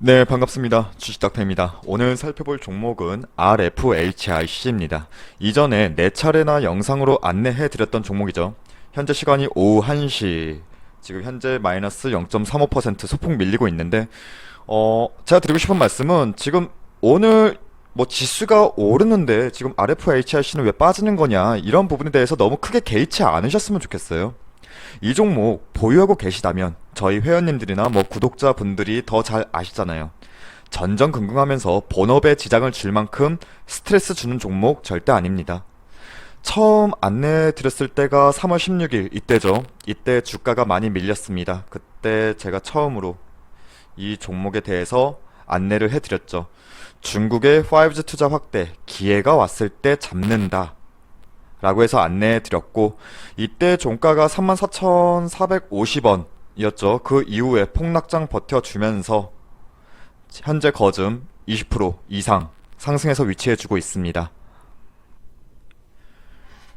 네, 반갑습니다. 주식닥터입니다. 오늘 살펴볼 종목은 RFHIC입니다. 이전에 네 차례나 영상으로 안내해 드렸던 종목이죠. 현재 시간이 오후 1시. 지금 현재 마이너스 0.35% 소폭 밀리고 있는데, 어, 제가 드리고 싶은 말씀은 지금 오늘 뭐 지수가 오르는데 지금 RFHIC는 왜 빠지는 거냐, 이런 부분에 대해서 너무 크게 개의치 않으셨으면 좋겠어요. 이 종목 보유하고 계시다면 저희 회원님들이나 뭐 구독자분들이 더 잘 아시잖아요. 전전긍긍하면서 본업에 지장을 줄 만큼 스트레스 주는 종목 절대 아닙니다. 처음 안내 드렸을 때가 3월 16일 이때죠. 이때 주가가 많이 밀렸습니다. 그때 제가 처음으로 이 종목에 대해서 안내를 해드렸죠. 중국의 5G 투자 확대 기회가 왔을 때 잡는다. 라고 해서 안내해 드렸고 이때 종가가 34,450원 이었죠. 그 이후에 폭락장 버텨주면서 현재 거즘 20% 이상 상승해서 위치해 주고 있습니다.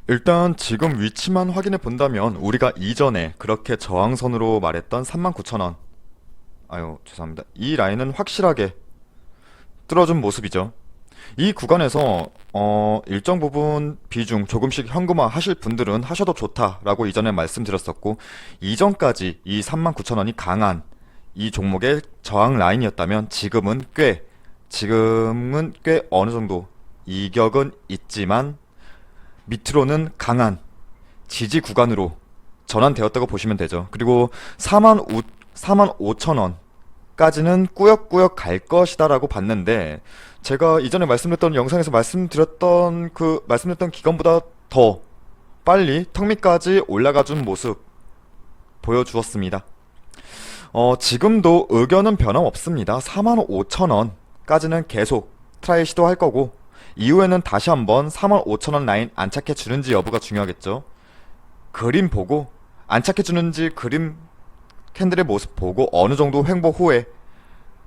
일단 지금 위치만 확인해 본다면 우리가 이전에 그렇게 저항선으로 말했던 39,000원 아유 죄송합니다. 이 라인은 확실하게 뚫어준 모습이죠. 이 구간에서 어, 일정 부분 비중 조금씩 현금화 하실 분들은 하셔도 좋다라고 이전에 말씀드렸었고 이전까지 이 39,000원이 강한 이 종목의 저항 라인이었다면 지금은 꽤 지금은 꽤 어느 정도 이격은 있지만 밑으로는 강한 지지 구간으로 전환되었다고 보시면 되죠. 그리고 4만 5, 4만 5천 원 까지는 꾸역꾸역 갈 것이다라고 봤는데 제가 이전에 말씀드렸던 영상에서 말씀드렸던 그 말씀드렸던 기간보다 더 빨리 턱 밑까지 올라가 준 모습 보여주었습니다. 어, 지금도 의견은 변함없습니다. 4만 5천 원까지는 계속 트라이 시도할 거고 이후에는 다시 한번 4만 5천 원 라인 안착해 주는지 여부가 중요하겠죠. 그림 보고 안착해 주는지 그림 캔들의 모습 보고 어느 정도 횡보 후에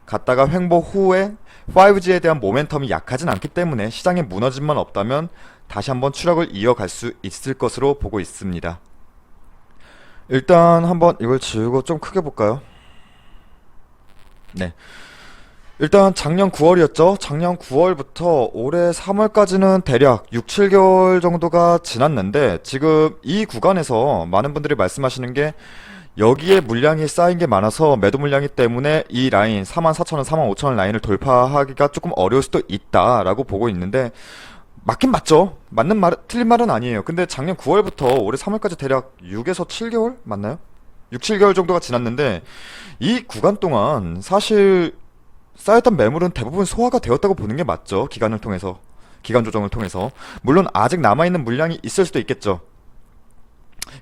갔다가 횡보 후에 5G에 대한 모멘텀이 약하진 않기 때문에 시장에 무너짐만 없다면 다시 한번 추락을 이어갈 수 있을 것으로 보고 있습니다. 일단 한번 이걸 지우고 좀 크게 볼까요? 네. 일단 작년 9월이었죠. 작년 9월부터 올해 3월까지는 대략 6, 7개월 정도가 지났는데 지금 이 구간에서 많은 분들이 말씀하시는 게 여기에 물량이 쌓인 게 많아서 매도 물량이 때문에 이 라인 44,000원, 45,000원 라인을 돌파하기가 조금 어려울 수도 있다라고 보고 있는데 맞긴 맞죠. 맞는 말, 틀린 말은 아니에요. 근데 작년 9월부터 올해 3월까지 대략 6에서 7개월 맞나요? 6, 7개월 정도가 지났는데 이 구간 동안 사실 쌓였던 매물은 대부분 소화가 되었다고 보는 게 맞죠. 기간을 통해서. 기간 조정을 통해서. 물론 아직 남아 있는 물량이 있을 수도 있겠죠.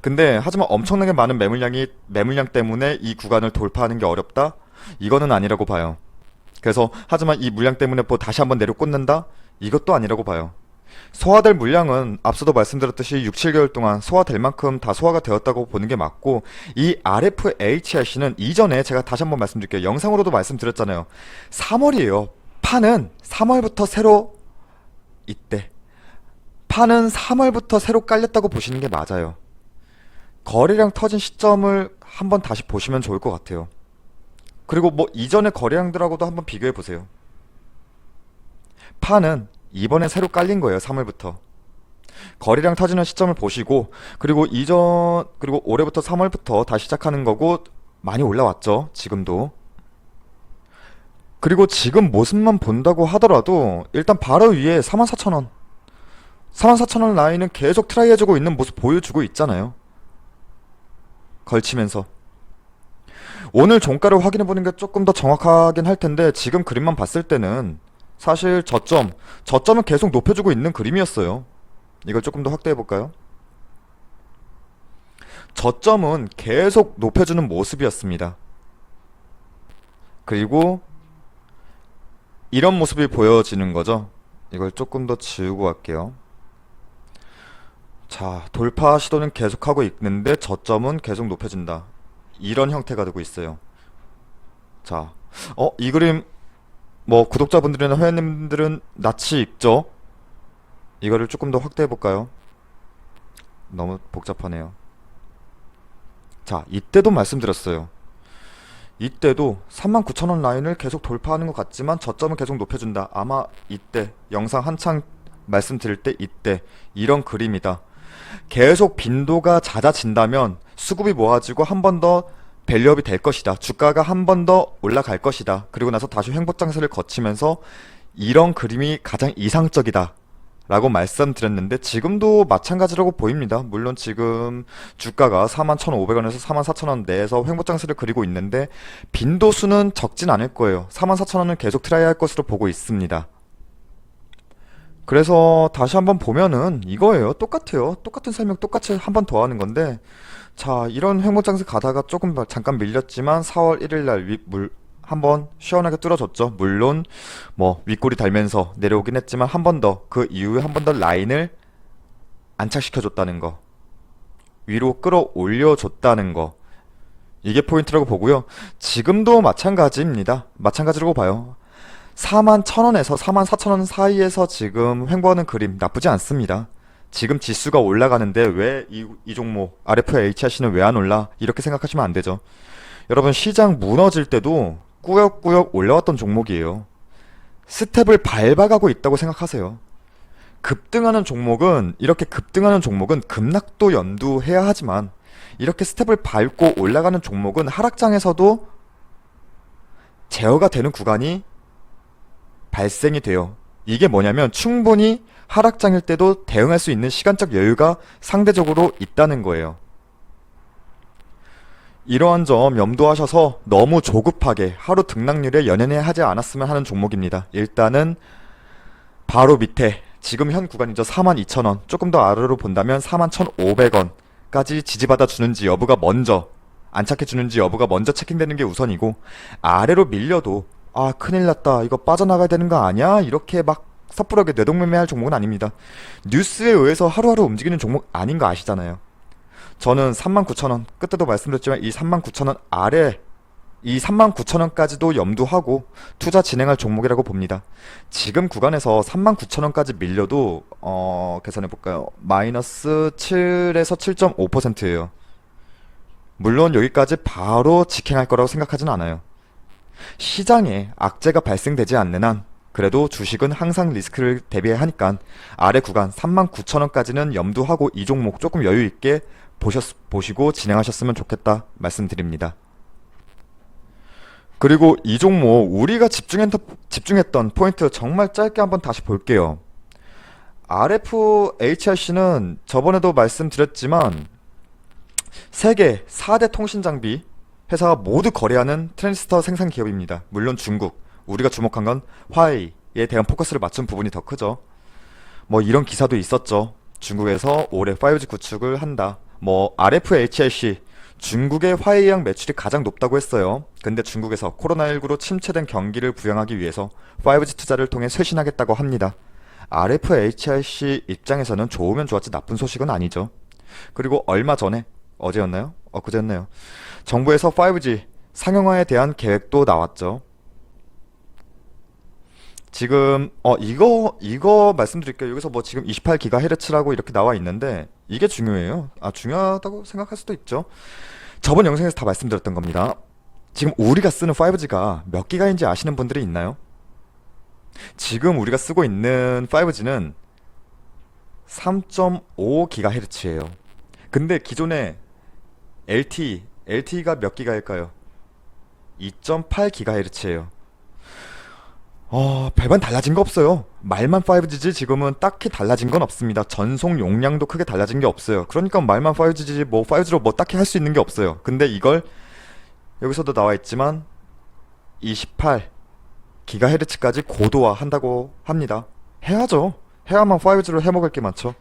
근데 하지만 엄청나게 많은 매물량이 매물량 때문에 이 구간을 돌파하는 게 어렵다? 이거는 아니라고 봐요. 그래서 하지만 이 물량 때문에 뭐 다시 한번 내려 꽂는다? 이것도 아니라고 봐요. 소화될 물량은 앞서도 말씀드렸듯이 6, 7개월 동안 소화될 만큼 다 소화가 되었다고 보는 게 맞고 이 RFHIC는 이전에 제가 다시 한번 말씀드릴게요. 영상으로도 말씀드렸잖아요. 3월이에요. 판은 3월부터 새로 이때 판은 3월부터 새로 깔렸다고 보시는 게 맞아요. 거래량 터진 시점을 한번 다시 보시면 좋을 것 같아요. 그리고 뭐 이전의 거래량들하고도 한번 비교해 보세요. 판은 이번에 새로 깔린 거예요. 3월부터. 거래량 터지는 시점을 보시고 그리고 이전 그리고 올해부터 3월부터 다시 시작하는 거고 많이 올라왔죠. 지금도. 그리고 지금 모습만 본다고 하더라도 일단 바로 위에 44,000원 44,000원 라인은 계속 트라이 해주고 있는 모습 보여주고 있잖아요. 걸치면서 오늘 종가를 확인해 보는 게 조금 더 정확하긴 할 텐데 지금 그림만 봤을 때는 사실 저점 저점은 계속 높여주고 있는 그림이었어요. 이걸 조금 더 확대해 볼까요? 저점은 계속 높여주는 모습이었습니다. 그리고 이런 모습이 보여지는 거죠. 이걸 조금 더 지우고 갈게요. 자, 돌파 시도는 계속하고 있는데 저점은 계속 높여진다. 이런 형태가 되고 있어요. 자, 어, 이 그림 뭐 구독자분들이나 회원님들은 낯이 익죠? 이거를 조금 더 확대해 볼까요? 너무 복잡하네요. 자, 이때도 말씀드렸어요. 이때도 39,000원 라인을 계속 돌파하는 것 같지만 저점은 계속 높여준다. 아마 이때 영상 한창 말씀드릴 때 이때 이런 그림이다. 계속 빈도가 잦아진다면 수급이 모아지고 한 번 더 밸류업이 될 것이다. 주가가 한 번 더 올라갈 것이다. 그리고 나서 다시 횡보 장세를 거치면서 이런 그림이 가장 이상적이다. 라고 말씀드렸는데 지금도 마찬가지라고 보입니다. 물론 지금 주가가 41,500원에서 44,000원 내에서 횡보장세를 그리고 있는데 빈도수는 적진 않을 거예요. 44,000원은 계속 트라이 할 것으로 보고 있습니다. 그래서 다시 한번 보면은 이거예요. 똑같아요. 똑같은 설명 똑같이 한 번 더 하는 건데 자, 이런 횡보장세 가다가 조금 잠깐 밀렸지만 4월 1일 날 위, 물, 한번 시원하게 뚫어줬죠. 물론 뭐 윗골이 달면서 내려오긴 했지만 한 번 더 그 이후에 한 번 더 라인을 안착시켜줬다는 거. 위로 끌어올려줬다는 거. 이게 포인트라고 보고요. 지금도 마찬가지입니다. 마찬가지라고 봐요. 4만 1000원에서 4만 4000원 사이에서 지금 횡보하는 그림 나쁘지 않습니다. 지금 지수가 올라가는데 왜이 이 종목 RF와 HRC는 왜 안 올라? 이렇게 생각하시면 안 되죠. 여러분 시장 무너질 때도 꾸역꾸역 올라왔던 종목이에요. 스텝을 밟아가고 있다고 생각하세요. 급등하는 종목은 이렇게 급등하는 종목은 급락도 연두해야 하지만 이렇게 스텝을 밟고 올라가는 종목은 하락장에서도 제어가 되는 구간이 발생이 돼요. 이게 뭐냐면 충분히 하락장일 때도 대응할 수 있는 시간적 여유가 상대적으로 있다는 거예요. 이러한 점 염두하셔서 너무 조급하게 하루 등락률에 연연해 하지 않았으면 하는 종목입니다. 일단은 바로 밑에 지금 현 구간이죠. 42,000원. 조금 더 아래로 본다면 41,500원까지 지지받아 주는지 여부가 먼저 안착해 주는지 여부가 먼저 체킹되는 게 우선이고 아래로 밀려도 아 큰일 났다. 이거 빠져나가야 되는 거 아니야? 이렇게 막 섣부르게 뇌동매매할 종목은 아닙니다. 뉴스에 의해서 하루하루 움직이는 종목 아닌 거 아시잖아요. 저는 39,000원, 그때도 말씀드렸지만 이 39,000원 아래 이 39,000원까지도 염두하고 투자 진행할 종목이라고 봅니다. 지금 구간에서 39,000원까지 밀려도 어, 계산해 볼까요? 마이너스 7에서 7.5%예요. 물론 여기까지 바로 직행할 거라고 생각하진 않아요. 시장에 악재가 발생되지 않는 한 그래도 주식은 항상 리스크를 대비해야 하니까 아래 구간 39,000원까지는 염두하고 이 종목 조금 여유 있게 보셨, 보시고 진행하셨으면 좋겠다 말씀드립니다. 그리고 이 종목 우리가 집중했, 집중했던 포인트 정말 짧게 한번 다시 볼게요. RF HRC는 저번에도 말씀드렸지만 세계 4대 통신 장비 회사가 모두 거래하는 트랜지스터 생산 기업입니다. 물론 중국, 우리가 주목한 건 화웨이에 대한 포커스를 맞춘 부분이 더 크죠. 뭐 이런 기사도 있었죠. 중국에서 올해 5G 구축을 한다. 뭐 RFHRC 중국의 화웨이양 매출이 가장 높다고 했어요. 근데 중국에서 코로나19로 침체된 경기를 부양하기 위해서 5G 투자를 통해 쇄신하겠다고 합니다. RFHRC 입장에서는 좋으면 좋았지 나쁜 소식은 아니죠. 그리고 얼마 전에 어제였나요? 엊그제였나요? 정부에서 5G 상용화에 대한 계획도 나왔죠. 지금 어 이거 이거 말씀드릴게요. 여기서 뭐 지금 28GHz라고 이렇게 나와 있는데 이게 중요해요. 아 중요하다고 생각할 수도 있죠. 저번 영상에서 다 말씀드렸던 겁니다. 지금 우리가 쓰는 5G가 몇 기가인지 아시는 분들이 있나요? 지금 우리가 쓰고 있는 5G는 3.5GHz예요. 근데 기존에 LTE, LTE가 몇 기가일까요? 2.8GHz예요. 어, 별반 달라진 거 없어요. 말만 5G지 지금은 딱히 달라진 건 없습니다. 전송 용량도 크게 달라진 게 없어요. 그러니까 말만 5G지 뭐 5G로 뭐 딱히 할 수 있는 게 없어요. 근데 이걸 여기서도 나와 있지만 28 기가헤르츠까지 고도화 한다고 합니다. 해야죠. 해야만 5G로 해먹을 게 많죠.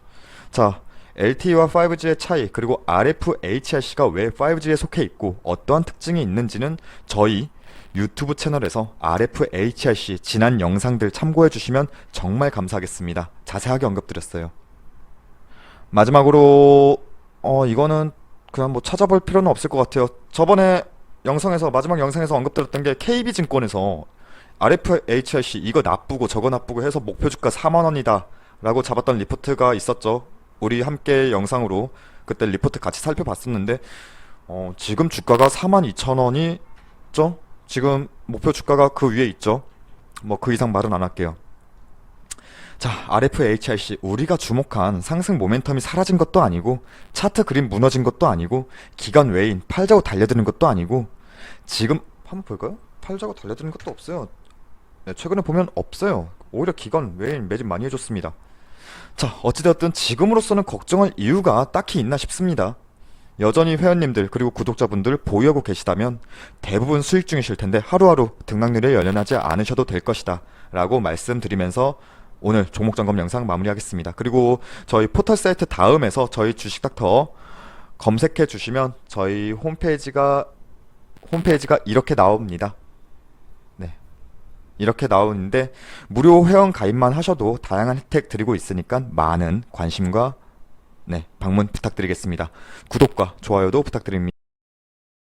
자, LTE와 5G의 차이 그리고 RFHRC가 왜 5G에 속해 있고 어떠한 특징이 있는지는 저희 유튜브 채널에서 RFHRC 지난 영상들 참고해 주시면 정말 감사하겠습니다. 자세하게 언급드렸어요. 마지막으로 어 이거는 그냥 뭐 찾아볼 필요는 없을 것 같아요. 저번에 영상에서 마지막 영상에서 언급드렸던 게 KB증권에서 RFHRC 이거 나쁘고 저거 나쁘고 해서 목표 주가 4만 원이다 라고 잡았던 리포트가 있었죠. 우리 함께 영상으로 그때 리포트 같이 살펴봤었는데 어, 지금 주가가 4만 2천 원이 맞죠? 지금 목표 주가가 그 위에 있죠? 뭐 그 이상 말은 안 할게요. 자, RFHIC 우리가 주목한 상승 모멘텀이 사라진 것도 아니고 차트 그림 무너진 것도 아니고 기간 외인 팔자고 달려드는 것도 아니고 지금 한번 볼까요? 팔자고 달려드는 것도 없어요. 네, 최근에 보면 없어요. 오히려 기간 외인 매집 많이 해줬습니다. 자, 어찌되었든 지금으로서는 걱정할 이유가 딱히 있나 싶습니다. 여전히 회원님들 그리고 구독자분들 보유하고 계시다면 대부분 수익 중이실 텐데 하루하루 등락률에 연연하지 않으셔도 될 것이다 라고 말씀드리면서 오늘 종목 점검 영상 마무리하겠습니다. 그리고 저희 포털 사이트 다음에서 저희 주식닥터 검색해 주시면 저희 홈페이지가 홈페이지가 이렇게 나옵니다. 네. 이렇게 나오는데 무료 회원 가입만 하셔도 다양한 혜택 드리고 있으니까 많은 관심과 네, 방문 부탁드리겠습니다. 구독과 좋아요도 부탁드립니다.